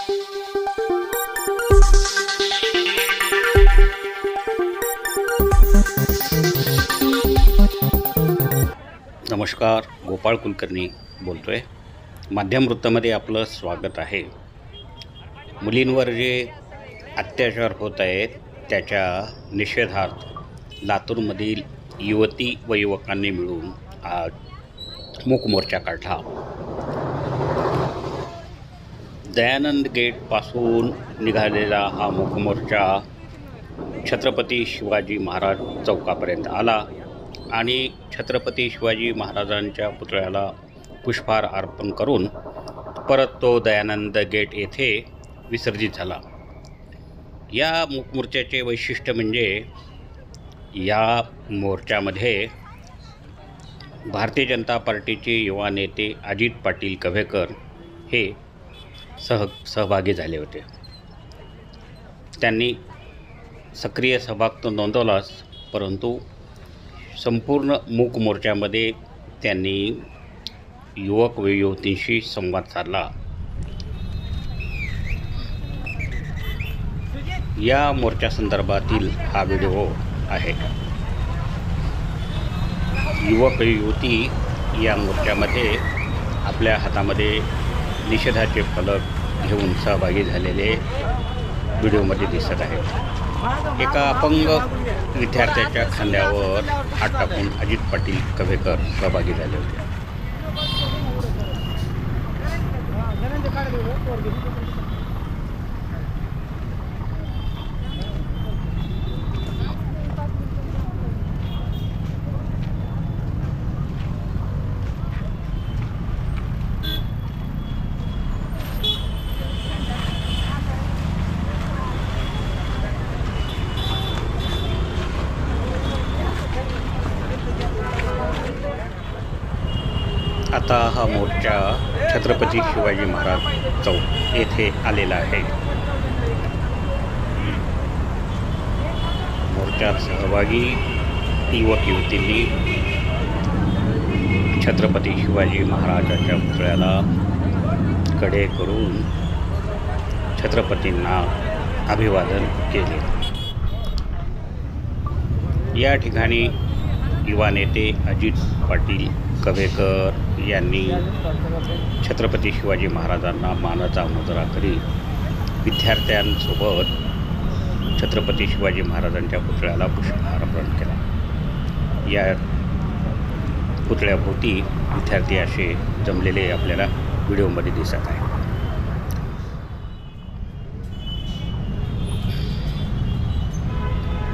नमस्कार गोपाळ कुलकर्णी बोलतो आहे माध्यम वृत्तामध्ये आपलं स्वागत आहे. मुलींवर जे अत्याचार होत आहेत त्याच्या निषेधार्थ लातूरमधील युवती व युवकांनी मिळून आज मूक मोर्चा काढला. दयानंद गेटपासून निघालेला हा मुखमोर्चा छत्रपती शिवाजी महाराज चौकापर्यंत आला आणि छत्रपती शिवाजी महाराजांच्या पुतळ्याला पुष्पहार अर्पण करून परत तो दयानंद गेट येथे विसर्जित झाला. या मूकमोर्चाचे वैशिष्ट्य म्हणजे या मोर्चामध्ये भारतीय जनता पार्टीचे युवा नेते अजित पाटील कव्हेकर हे सह सहभागी झाले होते. त्यांनी सक्रिय सहभाग तो नोंदवलाच परंतु संपूर्ण मूक मोर्चामध्ये त्यांनी युवक व युवतींशी संवाद साधला. या मोर्चासंदर्भातील हा व्हिडिओ आहे. युवक युवती या मोर्चामध्ये आपल्या हातामध्ये निषेधाचे फलक घेऊन सहभागी झालेले व्हिडिओमध्ये दिसत आहेत. एका अपंग विद्यार्थ्याच्या खांद्यावर हात टाकून अजित पाटील कवेकर सहभागी झाले होते. आता हा मोर्चा छत्रपती शिवाजी महाराज चौक येथे आलेला आहे. मोर्चात सहभागी युवक युवतींनी छत्रपती शिवाजी महाराजाच्या पुतळ्याला कडे करून छत्रपतींना अभिवादन केले. या ठिकाणी युवा नेते अजित पाटील कवेकर यांनी छत्रपती शिवाजी महाराजांना मानाचा मुजरा करीत विद्यार्थ्यांसोबत छत्रपती शिवाजी महाराजांच्या पुतळ्याला पुष्पहार अर्पण केला. या पुतळ्याभोवती विद्यार्थी असे जमलेले आपल्याला व्हिडिओमध्ये दिसत आहे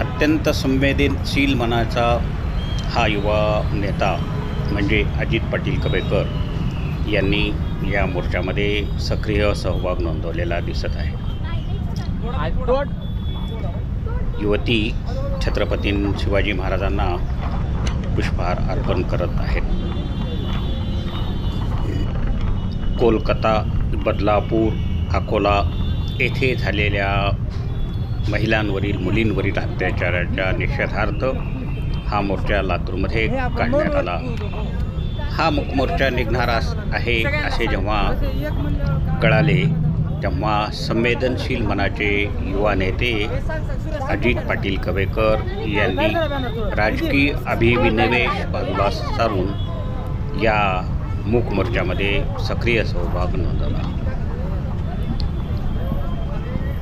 अत्यंत संवेदनशील मनाचा हा युवा नेता म्हणजे अजित पाटील कबेकर यांनी या मोर्चामध्ये सक्रिय सहभाग नोंदवलेला दिसत आहे. युवती छत्रपती शिवाजी महाराजांना पुष्पहार अर्पण करत आहेत. कोलकाता बदलापूर अकोला येथे झालेल्या महिलांवरील मुलींवरील अत्याचाराच्या निषेधार्थ हा मोर्चा लातूरमध्ये काढण्यात आला. हा मोर्चा निघणारा आहे असे जेव्हा कळाले तेव्हा संवेदनशील मनाचे युवा नेते अजित पाटील कवेकर यांनी राजकीय अभिविनिवेश बाजूला सारून या मूक मोर्चामध्ये सक्रिय सहभाग नोंदवला.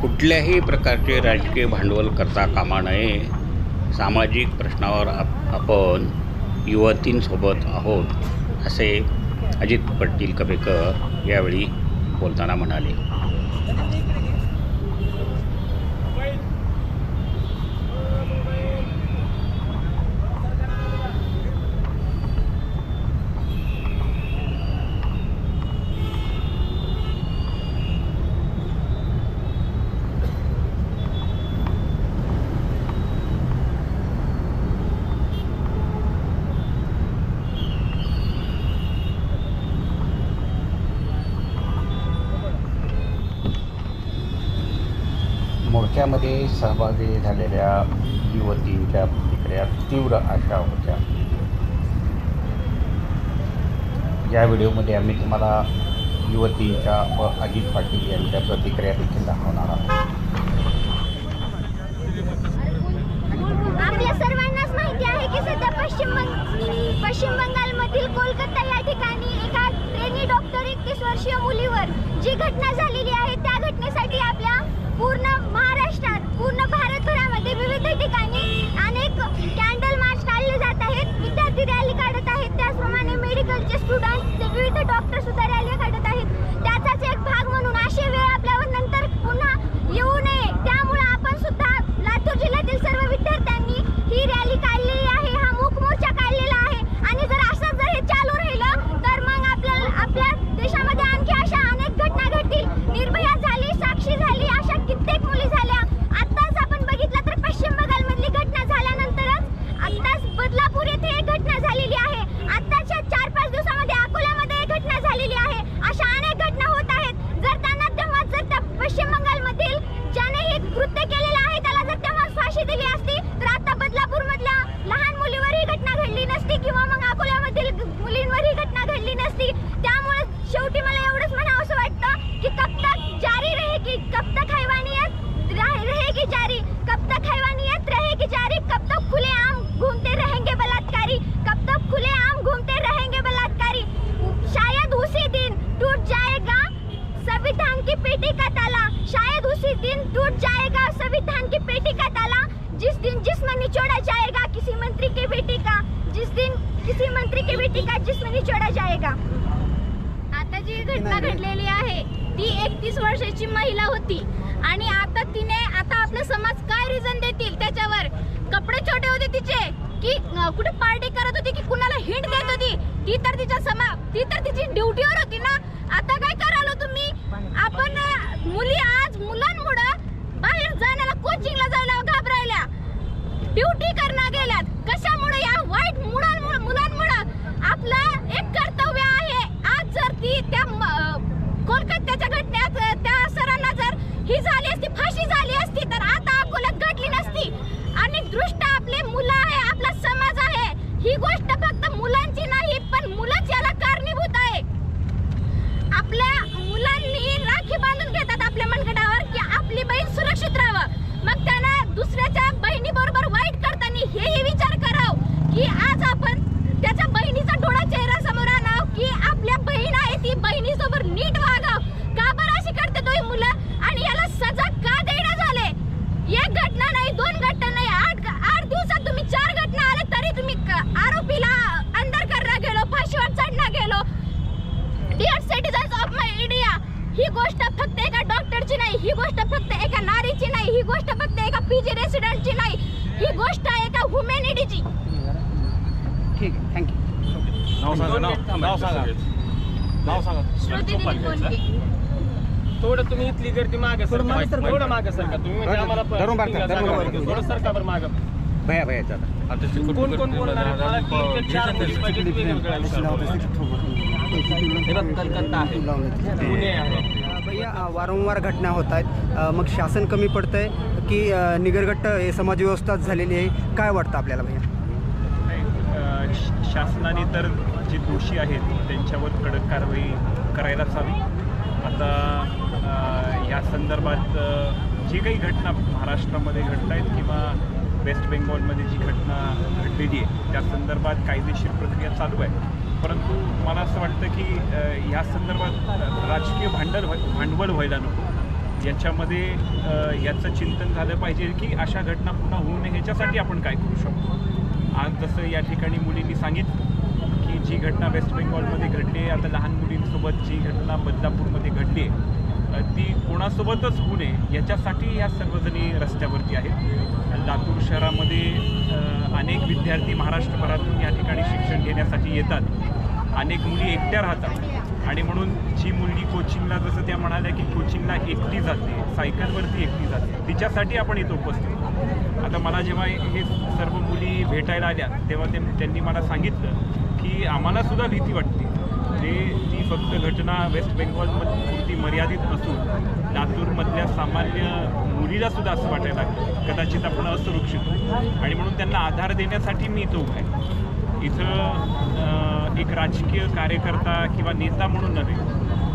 कुठल्याही प्रकारचे राजकीय भांडवल करता कामा नये सामाजिक प्रश्नावर आप आपण युवतींसोबत आहोत असे अजित पाटील कपेकर यावेळी बोलताना म्हणाले. नाट्यामध्ये सहभागी झालेल्या युवतींच्या प्रतिक्रिया तीव्र आशा होत्या. या व्हिडिओमध्ये आम्ही तुम्हाला युवतींच्या व अजित पाटील यांच्या प्रतिक्रिया देखील दाखवणार आहोत आपल्या सर्वांनाच माहिती आहे की सध्या पश्चिम बंग पश्चिम बंगालमधील कोलकाता या ठिकाणी एका ट्रेनी डॉक्टर एकतीस वर्षीय मुलीवर जी घटना झालेली आहे त्या घटनेसाठी आपल्या पूर्ण महाराष्ट्रात पूर्ण भारतभरामध्ये विविध ठिकाणी अनेक कॅन्डल मार्च काढले जात आहेत विद्यार्थी रॅली काढत आहेत त्याचप्रमाणे मेडिकलचे स्टुडंट विविध डॉक्टर सुद्धा रॅली काढत आहेत त्याचाच एक भाग म्हणून अशी वेळ आपल्यावर नंतर पुन्हा येऊ नये त्यामुळे आपण सुद्धा लातूर जिल्ह्यातील सर्व विद्यार्थ्यांनी ही रॅली काढलेली आहे हा मूक मोर्चा काढलेला आहे आणि जर असंच जर हे चालू राहिलं तर मग आपल्या आपल्या देशामध्ये आणखी अशा अनेक घटना घडतील निर्भया झाली साक्षी झाली अशा कित्येक मुली झाल्या आत्ताच आपण बघितलं तर पश्चिम बंगालमधली घटना झाल्यानंतरच आत्ताच बदलापूर येथे एक घटना झालेली आहे आत्ताच्या चार पाच दिवसामध्ये अकोल्यामध्ये एक घटना झालेली आहे अशा अनेक घटना होत आहेत जर त्यांना तेव्हा जर त्या पश्चिम बंगालमधील ज्याने हे कृत्य केलेलं आहे त्याला जर तेव्हा फाशी दिली असती तर आता बदलापूर मधल्या लहान मुलीवर ही घटना घडली नसती किंवा मग अकोल्यामधील मुलींवर ही घटना घडली नसती त्यामुळे शेवटी मला एवढंच म्हणावं असं वाटतं की कब तक जारी रहेगी कब तक हैवानियत रह- रहेगी जारी कब तक हैवानियत रहेगी जारी कब तक खुले आम घूमते रहेंगे बलात्कारी कब तक खुले आम घूमते रहेंगे बलात्कारी शायद उसी दिन टूट जाएगा संविधान की पेटी का ताला शायद उसी दिन टूट जाएगा संविधान की पेटी का ताला जिस दिन जिसमें निचोड़ा जाएगा किसी मंत्री की बेटी का जिस दिन किसी मंत्री की बेटी का जिसमें निचोड़ा जाएगा आता जी घटना घडलेली आहे ती एकतीस वर्षाची महिला होती. आणि आता तिने आता आपला समाज काय रिझन देतील त्याच्यावर? कपडे छोटे होते तिचे. की कुठे पार्टी करत होती की कुणाला हिंट देत होती? ती तर तिच्या समा ती तर तिची ड्युटीवर होती ना? आता काय करालो हो तुम्ही? आपण मुली आज मुलांमुळं बाहेर जाण्याला कोचिंगला जायला घाबरायल्या. ड्युटी करणं गेल्यात. कशामुळे या वाईट मुलांमुळे मुलांमुळे आपलं एक कर्तव्य आहे आज जर ती त्या म- अं, कोलकात्याच्या घटनेत अं, त्या सरांना जर ही झाली असती फाशी झाली असती तर आता अकोल्यात घडली नसती आणि दृष्ट आपले मुलं आहे आपला समाज आहे ही गोष्ट फक्त मुलांची नाही पण मुलंच याला कारणीभूत आहे आपल्या मुलांनी राखी बांधून घेतात आपल्या मनगटावर की आपली बहीण सुरक्षित राहावं मग त्यांना दुसऱ्याच्या बहिणी बरोबर वाईट करताना हेही विचार कराव की आज आपण त्याच्या बहिणीचा डोळा चेहरा समोर आणाव की आपल्या बहीण आहे ती बहिणीसोबत नीट वागाव का बरं अशी करते तो ही मुलं आणि याला सजा का देणं झाले एक घटना नाही दोन घटना नाही आठ आठ दिवसात तुम्ही चार घटना आले तरी तुम्ही क- आरोपीला अंदर करणं गेलो फाशीवर चढणं गेलो dear citizens of my India ही गोष्ट फक्त एका डॉक्टरची नाही ही गोष्ट फक्त एका नारीची नाही ही गोष्ट फक्त एका पीजी रेसिडेंटची नाही ही गोष्ट आहे एका ह्युमॅनिटीची ठीक आहे थँक्यू नाव सांगा नाव नाव सांगा नाव सांगा श्रुती दिलीप बोलके थोडं तुम्ही इथली गर्दी मागे सर. थोडं मागे सरका तुम्ही म्हणजे आम्हाला. थोडं सरका बरं मागं भया भया कोण कोण बोलणार. हे कलकत्ता आहे पुणे आहे भैया वारंवार घटना होत आहेत. मग शासन कमी पडतंय की अ, निगरगट्ट हे समाजव्यवस्थाच झालेली आहे? काय वाटतं आपल्याला भैया? श- शासनाने तर जे दोषी आहेत त्यांच्यावर कडक कारवाई करायलाच हवी. आता या संदर्भात जी काही घटना महाराष्ट्रामध्ये घडत आहेत किंवा वेस्ट बेंगॉलमध्ये जी घटना घडलेली आहे त्या संदर्भात कायदेशीर प्रक्रिया चालू आहे. परंतु मला असं वाटतं की ह्या संदर्भात राजकीय भांडल व्हाय- भांडवल व्हायला नको. याच्यामध्ये याचं चिंतन झालं पाहिजे की अशा घटना पुन्हा होऊ नये ह्याच्यासाठी आपण काय करू शकतो? आज जसं या ठिकाणी मुलींनी सांगितलं की जी घटना वेस्ट बेंगॉलमध्ये घडली आहे आता लहान मुलींसोबत जी घटना बदलापूरमध्ये घडली आहे ती कोणासोबतच होऊ नये याच्यासाठी ह्या सर्वजणी रस्त्यावरती आहेत. लातूर शहरामध्ये अनेक विद्यार्थी महाराष्ट्रभरातून या ठिकाणी शिक्षण घेण्यासाठी येतात. अनेक मुली एकट्या राहतात. आणि म्हणून जी मुलगी कोचिंगला जसं त्या म्हणाल्या की कोचिंगला एकटी जाते सायकलवरती एकटी जाते तिच्यासाठी आपण इथं उपस्थित आता मला जेव्हा हे सर्व मुली भेटायला आल्या तेव्हा ते त्यांनी मला सांगितलं की आम्हालासुद्धा भीती वाटते. ते ही फक्त घटना वेस्ट बेंगॉलमध्ये मर्यादित असून लातूरमधल्या सामान्य मुलीला सुद्धा असं वाटायला कदाचित आपण असुरक्षित आणि म्हणून त्यांना आधार देण्यासाठी मी इथं उभा आहे. इथं एक राजकीय कार्यकर्ता किंवा नेता म्हणून नव्हे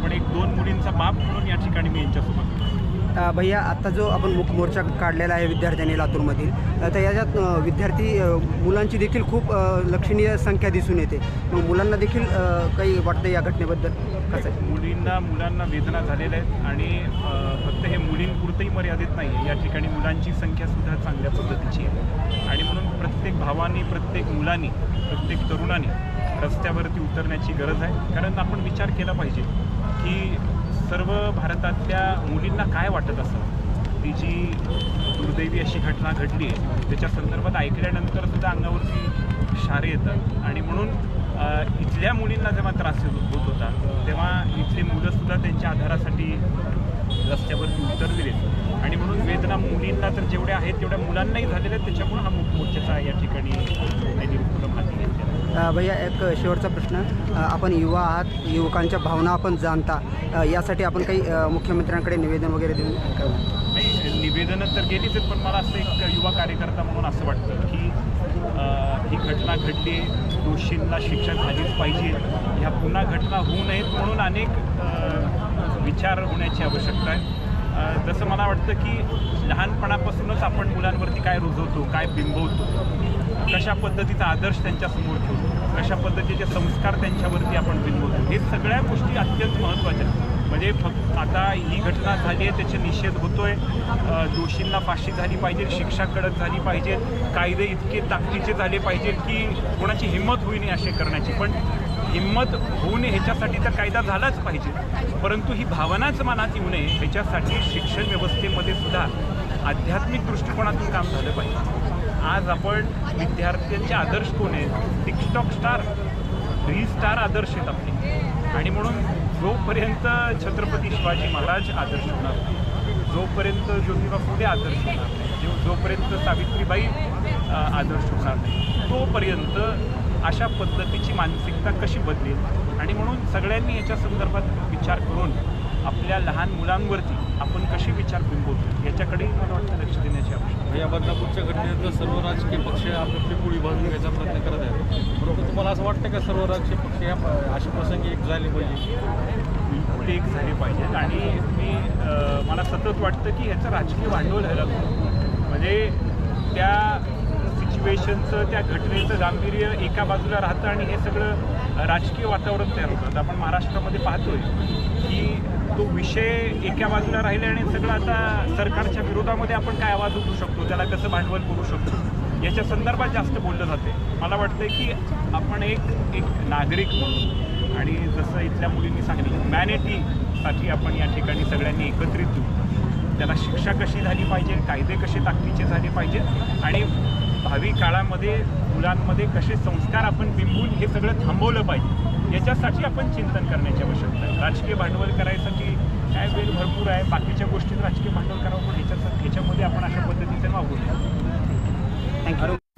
पण एक दोन मुलींचा बाप म्हणून या ठिकाणी मी यांच्यासोबत भैया आत्ता जो आपण मुख मोर्चा काढलेला आहे विद्यार्थ्यांनी लातूरमधील तर याच्यात विद्यार्थी मुलांची देखील खूप लक्षणीय संख्या दिसून येते. मग मुलांना देखील काही वाटतं या घटनेबद्दल? कसं आहे? मुलींना मुलांना वेदना झालेल्या आहेत आणि फक्त हे मुलींपुरतंही मर्यादित नाही आहे. या ठिकाणी मुलांची संख्यासुद्धा चांगल्या पद्धतीची आहे. आणि म्हणून प्रत्येक भावानी प्रत्येक मुलांनी प्रत्येक तरुणाने रस्त्यावरती उतरण्याची गरज आहे. कारण आपण विचार केला पाहिजे की सर्व भारतातल्या मुलींना काय वाटत असं ती जी दुर्दैवी अशी घटना घडली आहे त्याच्या संदर्भात ऐकल्यानंतर सुद्धा अंगावरती शारे येतात आणि म्हणून इथल्या मुलींना जेव्हा त्रास होत होता तेव्हा इथली मुलंसुद्धा त्यांच्या आधारासाठी रस्त्यावरती उतरलेले आहेत. आणि म्हणून वेदना मुलींना तर जेवढ्या आहेत तेवढ्या मुलांनाही झालेल्या आहेत. त्याच्यामुळे हा मोर्चाचा या ठिकाणी त्यांनी उपक्रम हाती घेतलेला आहे. अ, भैया एक शेवटचा प्रश्न. आपण युवा आहात युवकांच्या भावना आपण जाणता यासाठी आपण काही मुख्यमंत्र्यांकडे निवेदन वगैरे देऊन नाही निवेदनं तर गेलीच आहेत पण मला असं एक युवा कार्यकर्ता म्हणून असं वाटतं की ही घटना घडली दोषींना शिक्षा झालीच पाहिजे. ह्या पुन्हा घटना होऊ नयेत म्हणून अनेक विचार होण्याची आवश्यकता आहे. जसं मला वाटतं की लहानपणापासूनच आपण मुलांवरती काय रुजवतो काय बिंबवतो कशा पद्धतीचा आदर्श त्यांच्यासमोर ठेवतो कशा पद्धतीचे संस्कार त्यांच्यावरती आपण बिनवतो हे सगळ्या गोष्टी अत्यंत महत्त्वाच्या आहेत. म्हणजे फक्त आता ही घटना झाली आहे त्याचे निषेध होतो आहे दोषींना फाशी झाली पाहिजे शिक्षा कडक झाली पाहिजे. कायदे इतके ताकदीचे झाले पाहिजे की कोणाची हिंमत होई नाही असे करण्याची. पण हिंमत होऊ नये ह्याच्यासाठी तर कायदा झालाच पाहिजे. परंतु ही भावनाच मनात येऊ नये ह्याच्यासाठी शिक्षण व्यवस्थेमध्ये सुद्धा आध्यात्मिक दृष्टिकोनातून काम झालं पाहिजे. आज आपण विद्यार्थ्यांचे आदर्श कोण आहेत? टिकटॉक स्टार री स्टार आदर्श आहेत आपले. आणि म्हणून जोपर्यंत छत्रपती शिवाजी महाराज आदर्श होणार जोपर्यंत ज्योतिबा फुले आदर्श होणार नाही, जो जोपर्यंत सावित्रीबाई आदर्श होणार नाही तोपर्यंत अशा पद्धतीची मानसिकता कशी बदलेल? आणि म्हणून सगळ्यांनी याच्या संदर्भात विचार करून आपल्या लहान मुलांवरती आपण कसे विचार बिंबवतो याच्याकडेही मला वाटतं लक्ष देण्याची आवश्यकता आहे. या बदलापूरच्या घटनेनंतर सर्व राजकीय पक्ष आपली पोळी भाजून घ्यायचा प्रयत्न करत आहेत परंतु तुम्हाला असं वाटतं का सर्व राजकीय पक्ष या अशा प्रसंगी एक झाले पाहिजे? बिलकुल एक झाले पाहिजेत आणि मी मला सतत वाटतं की ह्याचं राजकीय भांडवल व्हायला म्हणजे त्या सिच्युएशनचं त्या घटनेचं गांभीर्य एका बाजूला राहतं आणि हे सगळं राजकीय वातावरण तयार होतं. आपण महाराष्ट्रामध्ये पाहतोय की तो विषय एका बाजूला राहिले आणि सगळं आता सरकारच्या विरोधामध्ये आपण काय आवाज उठू शकतो? त्याला कसं भांडवल करू शकतो? याच्या संदर्भात जास्त बोललं जाते. मला वाटतं की आपण एक एक नागरिक म्हणून आणि जसं इथल्या मुलींनी सांगितलं ह्युमॅनिटीसाठी आपण या ठिकाणी सगळ्यांनी एकत्रित येऊ. त्याला शिक्षा कशी झाली पाहिजे? कायदे कसे ताकदीचे झाले पाहिजे? आणि भावी काळामध्ये मुलांमध्ये कसे संस्कार आपण बिंबून हे सगळं थांबवलं पाहिजे? याच्यासाठी आपण चिंतन करण्याची आवश्यकता आहे. राजकीय भांडवल करायसाठी काय वेळ भरपूर आहे. बाकीच्या गोष्टीत राजकीय भांडवल करावं पण ह्याच्यासाठी ह्याच्यामध्ये आपण अशा पद्धतीचे वागू थँक्यू